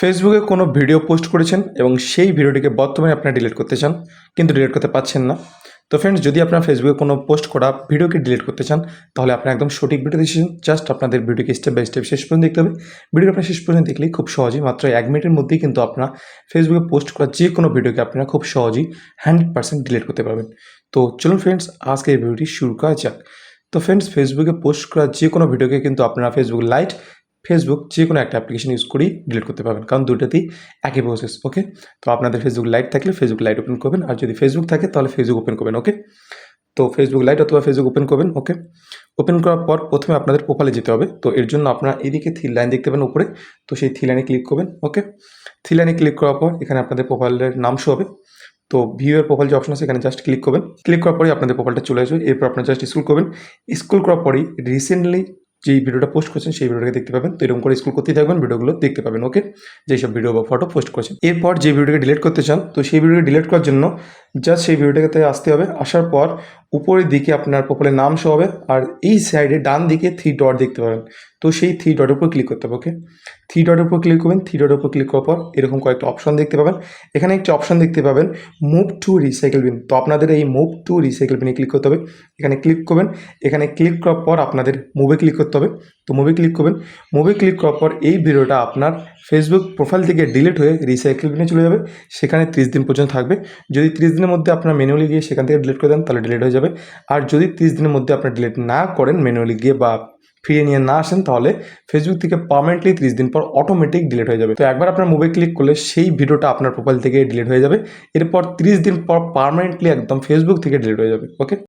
ফেসবুকে কোনো video post করেছেন এবং সেই ভিডিওটিকে বর্তমানে আপনারা ডিলিট করতে চান, কিন্তু ডিলিট করতে পারছেন না। তো ফ্রেন্ডস যদি আপনারা ফেসবুকে কোনো পোস্ট করা ভিডিওকে ডিলিট করতে চান, তাহলে আপনারা একদম সঠিক ভিডিও দেখেছেন। জাস্ট আপনাদের ভিডিওকে স্টেপ বাই স্টেপ শেষ পর্যন্ত দেখতে হবে। ভিডিও আপনার শেষ পর্যন্ত দেখলেই খুব সহজেই, মাত্র এক মিনিটের মধ্যেই কিন্তু আপনারা ফেসবুকে পোস্ট করা যে কোনো ভিডিওকে আপনারা খুব সহজেই হান্ড্রেড পার্সেন্ট ডিলিট করতে পারবেন। তো চলুন ফ্রেন্ডস আজকে এই ভিডিওটি শুরু করা যাক। তো ফ্রেন্ডস ফেসবুকে পোস্ট করা যে কোনো ভিডিওকে কিন্তু আপনারা ফেসবুক লাইট ফেসবুক যে কোনো একটা অ্যাপ্লিকেশন ইউজ করেই ডিলিট করতে পারবেন। কারণ দুটোতেই একই প্রসেস ওকে তো আপনাদের ফেসবুক লাইট থাকলে ফেসবুক লাইট ওপেন করবেন, আর যদি ফেসবুক থাকে, তাহলে ফেসবুক ওপেন করবেন ওকে তো ফেসবুক লাইট অথবা ফেসবুক ওপেন করবেন ওকে ওপেন করার পর প্রথমে আপনাদের প্রোফাইলে যেতে হবে। তো এর জন্য আপনারা এদিকে থ্রি লাইন দেখতে পাবেন উপরে। তো সেই থ্রি লাইনে ক্লিক করবেন ওকে থ্রি লাইনে ক্লিক করার পর এখানে আপনাদের প্রোফাইলের নাম শো হবে। তো ভিউ এর প্রোফাইল যে অপশন আছে, এখানে জাস্ট ক্লিক করবেন। ক্লিক করার পরেই আপনাদের প্রোফাইলটা চলে আসবে। এরপর আপনারা জাস্ট স্কুল করবেন। স্কুল করার পরেই রিসেন্টলি যেই ভিডিওটা পোস্ট করছেন, সেই ভিডিওটাকে দেখতে পাবেন। তো এরকম করে স্কুল করতেই থাকবেন, ভিডিওগুলো দেখতে পাবেন ওকে যেসব ভিডিও বা ফটো পোস্ট করছেন। এরপর যে ভিডিওটাকে ডিলিট করতে চান, তো সেই ভিডিওকে ডিলিট করার জন্য জাস্ট সেই ভিডিওটাকে আসতে হবে। আসার পর উপরের দিকে আপনার প্রোফাইলের নাম শো হবে আর এই সাইডে ডান দিকে থ্রি ডট দেখতে পাবেন। তো সেই থ্রি ডটের উপর ক্লিক করতে হবে ওকে থ্রি ডটের উপর ক্লিক করবেন থ্রি ডটের উপর ক্লিক করার পর এরকম কয়েকটা অপশন দেখতে পাবেন। এখানে একটি অপশন দেখতে পাবেন মুভ টু রিসাইকেল বিন তো আপনাদের এই মুভ টু রিসাইকেল বিনে ক্লিক করতে হবে। এখানে ক্লিক করবেন, এখানে ক্লিক করার পর আপনাদের মুভে ক্লিক করতে হবে। তো মুভে ক্লিক করবেন মুভে ক্লিক করার পর এই ভিডিওটা আপনার ফেসবুক প্রোফাইল থেকে ডিলিট হয়ে রিসাইকেল বিনে চলে যাবে। সেখানে ত্রিশ দিন পর্যন্ত থাকবে। যদি ত্রিশ দিনের মধ্যে আপনার ম্যানুয়ালি গিয়ে সেখান থেকে ডিলিট করে দেন, তাহলে ডিলিট হয়ে যাবে। আর যদি তিরিশ দিনের মধ্যে আপনার ডিলিট না করেন ম্যানুয়ালি গিয়ে বা ফিরিয়ে নিয়ে না আসেন, তাহলে ফেসবুক থেকে পারমানেন্টলি তিরিশ দিন পর অটোমেটিক ডিলিট হয়ে যাবে। তো একবার আপনার মুভে ক্লিক করলে সেই ভিডিওটা আপনার প্রোফাইল থেকে ডিলিট হয়ে যাবে। এরপর তিরিশ দিন পর পারমানেন্টলি একদম ফেসবুক থেকে ডিলিট হয়ে যাবে। ওকে